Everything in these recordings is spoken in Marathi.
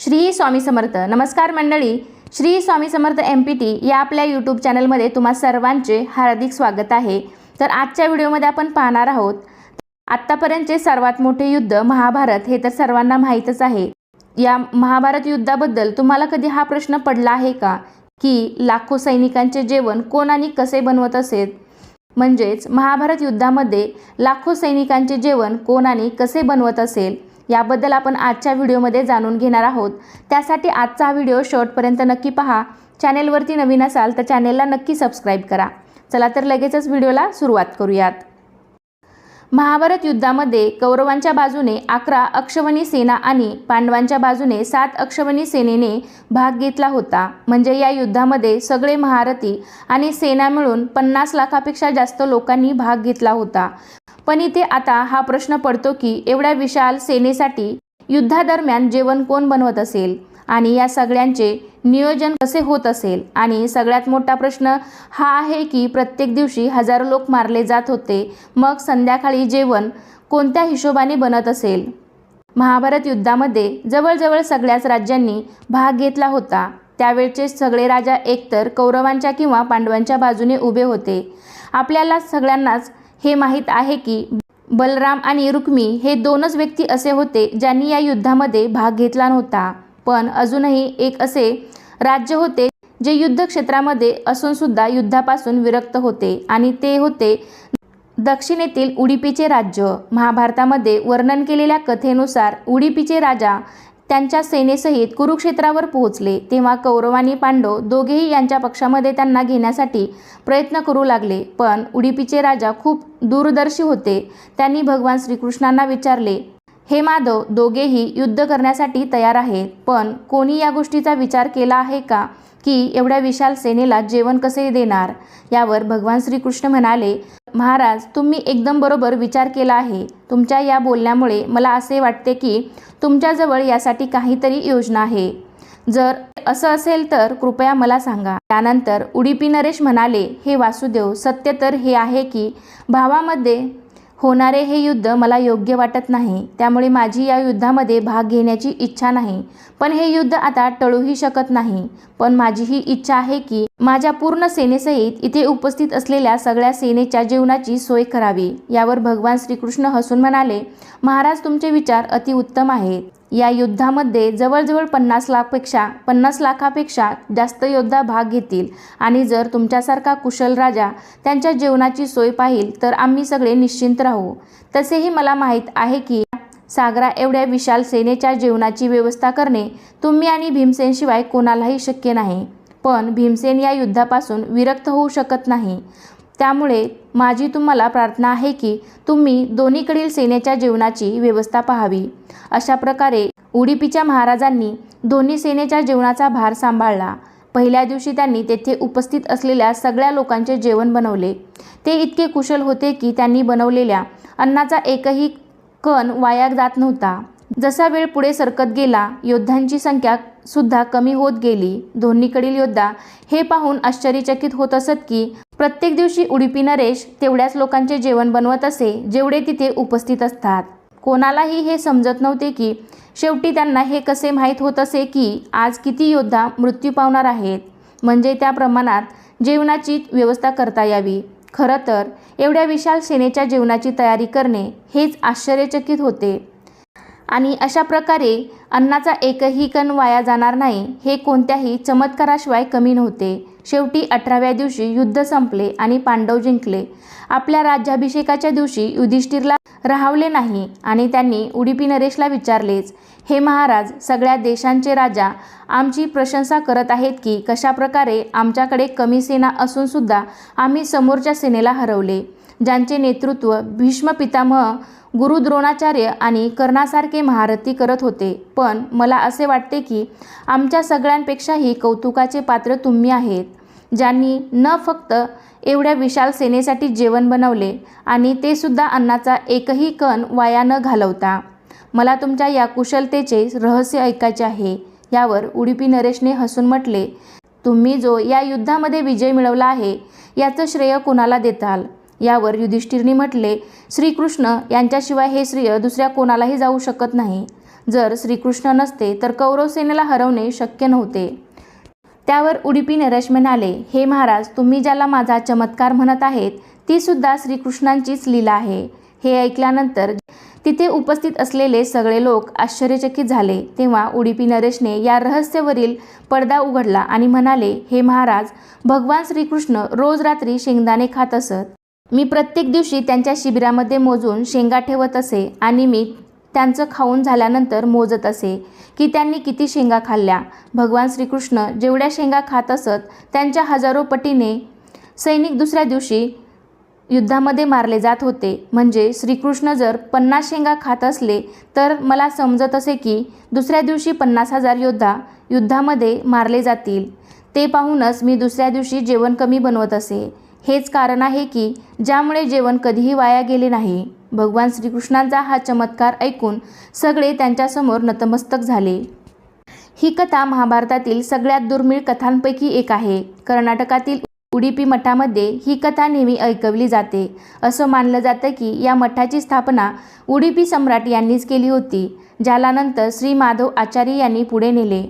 श्री स्वामी समर्थ. नमस्कार मंडळी. Shri Swami Samarth M P T या आपल्या यूट्यूब चॅनलमध्ये तुम्हा सर्वांचे हार्दिक स्वागत आहे. तर आजच्या व्हिडिओमध्ये आपण पाहणार आहोत आत्तापर्यंतचे सर्वात मोठे युद्ध महाभारत हे तर सर्वांना माहीतच आहे. या महाभारत युद्धाबद्दल तुम्हाला कधी हा प्रश्न पडला आहे का? की लाखो सैनिकांचे जेवण कोण आणि कसे बनवत असेल? म्हणजेच महाभारत युद्धामध्ये लाखो सैनिकांचे जेवण कोण आणि कसे बनवत असेल? याबद्दल आपण आजच्या व्हिडिओमध्ये जाणून घेणार आहोत. त्यासाठी आजचा हा व्हिडिओ शेवटपर्यंत नक्की पहा. चॅनेलवरती नवीन असाल तर चॅनेलला नक्की सबस्क्राईब करा. चला तर लगेचच व्हिडिओला सुरुवात करूयात. महाभारत युद्धामध्ये कौरवांच्या बाजूने अकरा अक्षवणी सेना आणि पांडवांच्या बाजूने सात अक्षवणी सेनेने भाग घेतला होता. म्हणजे या युद्धामध्ये सगळे महारथी आणि सेना मिळून पन्नास लाखापेक्षा जास्त लोकांनी भाग घेतला होता. पण इथे आता हा प्रश्न पडतो की एवढ्या विशाल सेनेसाठी युद्धादरम्यान जेवण कोण बनवत असेल? आणि या सगळ्यांचे नियोजन कसे होत असेल? आणि सगळ्यात मोठा प्रश्न हा आहे की प्रत्येक दिवशी हजारो लोक मारले जात होते. मग संध्याकाळी जेवण कोणत्या हिशोबाने बनत असेल? महाभारत युद्धामध्ये जवळजवळ सगळ्याच राज्यांनी भाग घेतला होता. त्यावेळचे सगळे राजा एकतर कौरवांच्या किंवा पांडवांच्या बाजूने उभे होते. आपल्याला सगळ्यांनाच हे माहीत आहे की बलराम आणि रुक्मी हे दोनच व्यक्ती असे होते ज्यांनी या युद्धामध्ये भाग घेतला नव्हता. पण अजूनही एक असे राज्य होते जे युद्धक्षेत्रामध्ये असूनसुद्धा युद्धापासून विरक्त होते आणि ते होते दक्षिणेतील उडीपीचे राज्य. महाभारतामध्ये वर्णन केलेल्या कथेनुसार उडीपीचे राजा त्यांच्या सेनेसहित कुरुक्षेत्रावर पोहोचले. तेव्हा कौरव आणि पांडव दोघेही यांच्या पक्षामध्ये त्यांना घेण्यासाठी प्रयत्न करू लागले. पण उडीपीचे राजा खूप दूरदर्शी होते. त्यांनी भगवान श्रीकृष्णांना विचारले हे माधव दोघेही युद्ध करण्यासाठी तयार आहेत पण कोणी या गोष्टीचा विचार केला आहे का? की एवढ्या विशाल सेनेला जेवण कसे देणार? यावर भगवान श्रीकृष्ण म्हणाले महाराज तुम्ही एकदम बरोबर विचार केला आहे. तुमच्या या बोलण्यामुळे मला असे वाटते की तुमच्याजवळ यासाठी काहीतरी योजना आहे. जर असं असेल तर कृपया मला सांगा. त्यानंतर उडीपी नरेश म्हणाले हे वासुदेव सत्य तर हे आहे की भावामध्ये होणारे हे युद्ध मला योग्य वाटत नाही. त्यामुळे माझी या युद्धामध्ये भाग घेण्याची इच्छा नाही. पण हे युद्ध आता टळूही शकत नाही. पण माझी ही इच्छा आहे की माझ्या पूर्ण सेनेसहित इथे उपस्थित असलेल्या सगळ्या सेनेच्या जीवनाची सोय करावी. यावर भगवान श्रीकृष्ण हसून म्हणाले महाराज तुमचे विचार अतिउत्तम आहेत. या युद्धामध्ये जवळजवळ पन्नास लाखपेक्षा पन्नास लाखापेक्षा जास्त योद्धा भाग घेतील. आणि जर तुमच्यासारखा कुशल राजा त्यांच्या जेवणाची सोय पाहिल तर आम्ही सगळे निश्चिंत राहू. तसेही मला माहीत आहे की सागरा एवढ्या विशाल सेनेच्या जेवणाची व्यवस्था करणे तुम्ही आणि भीमसेनशिवाय कोणालाही शक्य नाही. पण भीमसेन या युद्धापासून विरक्त होऊ शकत नाही. त्यामुळे माझी तुम्हाला प्रार्थना आहे की तुम्ही दोन्हीकडील सेनेच्या जेवणाची व्यवस्था पाहावी. अशा प्रकारे उडीपीच्या महाराजांनी दोन्ही सेनेच्या जेवणाचा भार सांभाळला. पहिल्या दिवशी त्यांनी तेथे उपस्थित असलेल्या सगळ्या लोकांचे जेवण बनवले. ते इतके कुशल होते की त्यांनी बनवलेल्या अन्नाचा एकही कण वाया जात नव्हता. जसा वेळ पुढे सरकत गेला योद्ध्यांची संख्या सुद्धा कमी होत गेली. दोन्हीकडील योद्धा हे पाहून आश्चर्यचकित होत असत की प्रत्येक दिवशी उडीपी नरेश तेवढ्याच लोकांचे जेवण बनवत असे जेवढे तिथे उपस्थित असतात. कोणालाही हे समजत नव्हते की शेवटी त्यांना हे कसे माहीत होत असे की आज किती योद्धा मृत्यू पावणार आहेत. म्हणजे त्या प्रमाणात जेवणाची व्यवस्था करता यावी. खरं तर एवढ्या विशाल सेनेच्या जेवणाची तयारी करणे हेच आश्चर्यचकित होते. आणि अशा प्रकारे अन्नाचा एकही कण वाया जाणार नाही हे कोणत्याही चमत्काराशिवाय कमी नव्हते. शेवटी अठराव्या दिवशी युद्ध संपले आणि पांडव जिंकले. आपल्या राज्याभिषेकाच्या दिवशी युधिष्ठिरला राहावले नाही आणि त्यांनी उडीपी नरेशला विचारलेच हे महाराज सगळ्या देशांचे राजा आमची प्रशंसा करत आहेत की कशाप्रकारे आमच्याकडे कमी सेना असूनसुद्धा आम्ही समोरच्या सेनेला हरवले. ज्यांचे नेतृत्व भीष्म पितामह गुरु द्रोणाचार्य आणि कर्णासारखे महारथी करत होते. पण मला असे वाटते की आमच्या सगळ्यांपेक्षाही कौतुकाचे पात्र तुम्ही आहेत. ज्यांनी न फक्त एवढ्या विशाल सेनेसाठी जेवण बनवले आणि ते सुद्धा अन्नाचा एकही कण वाया न घालवता. मला तुमच्या या कुशलतेचे रहस्य ऐकायचे आहे. यावर उडुपी नरेशने हसून म्हटले तुम्ही जो या युद्धामध्ये विजय मिळवला आहे याचं श्रेय कुणाला देताल? यावर युधिष्ठिरने म्हटले श्रीकृष्ण यांच्याशिवाय हे श्रेय दुसऱ्या कोणालाही जाऊ शकत नाही. जर श्रीकृष्ण नसते तर कौरव सेनेला हरवणे शक्य नव्हते त्यावर उडीपी नरेश म्हणाले हे महाराज तुम्ही ज्याला माझा चमत्कार म्हणत आहेत ती सुद्धा श्रीकृष्णांचीच लीला आहे हे ऐकल्यानंतर तिथे उपस्थित असलेले सगळे लोक आश्चर्यचकित झाले. तेव्हा उडीपी नरेशने या रहस्यवरील पडदा उघडला आणि म्हणाले हे महाराज भगवान श्रीकृष्ण रोज रात्री शेंगदाणे खात असत. मी प्रत्येक दिवशी त्यांच्या शिबिरामध्ये मोजून शेंगा ठेवत असे आणि मी त्यांचं खाऊन झाल्यानंतर मोजत असे की त्यांनी किती शेंगा खाल्ल्या. भगवान श्रीकृष्ण जेवढ्या शेंगा खात असत त्यांच्या हजारो पटीने सैनिक दुसऱ्या दिवशी युद्धामध्ये मारले जात होते. म्हणजे श्रीकृष्ण जर पन्नास शेंगा खात असले तर मला समजत असे की दुसऱ्या दिवशी पन्नास हजार योद्धा युद्धामध्ये मारले जातील. ते पाहूनच मी दुसऱ्या दिवशी जेवण कमी बनवत असे. हेच कारण आहे की ज्यामुळे जेवण कधीही वाया गेले नाही. भगवान श्रीकृष्णांचा हा चमत्कार ऐकून सगळे त्यांच्यासमोर नतमस्तक झाले. ही कथा महाभारतातील सगळ्यात दुर्मिळ कथांपैकी एक आहे. कर्नाटकातील उडीपी मठामध्ये ही कथा नेहमी ऐकवली जाते. असं मानलं जातं की या मठाची स्थापना उडीपी सम्राट यांनीच केली होती ज्याला नंतर श्री माधव आचार्य यांनी पुढे नेले.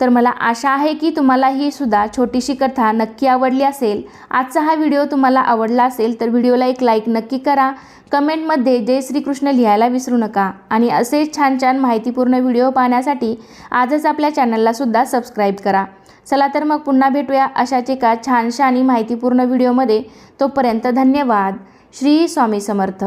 तर मला आशा आहे की तुम्हाला ही सुद्धा छोटीशी कथा नक्की आवडली असेल. आजचा हा व्हिडिओ तुम्हाला आवडला असेल तर व्हिडिओला एक लाईक नक्की करा. कमेंटमध्ये जय श्रीकृष्ण लिहायला विसरू नका. आणि असेच छान छान माहितीपूर्ण व्हिडिओ पाहण्यासाठी आजच आपल्या चॅनललासुद्धा सबस्क्राईब करा. चला तर मग पुन्हा भेटूया अशाच एका छानशा आणि माहितीपूर्ण व्हिडिओमध्ये. तोपर्यंत धन्यवाद. श्री स्वामी समर्थ.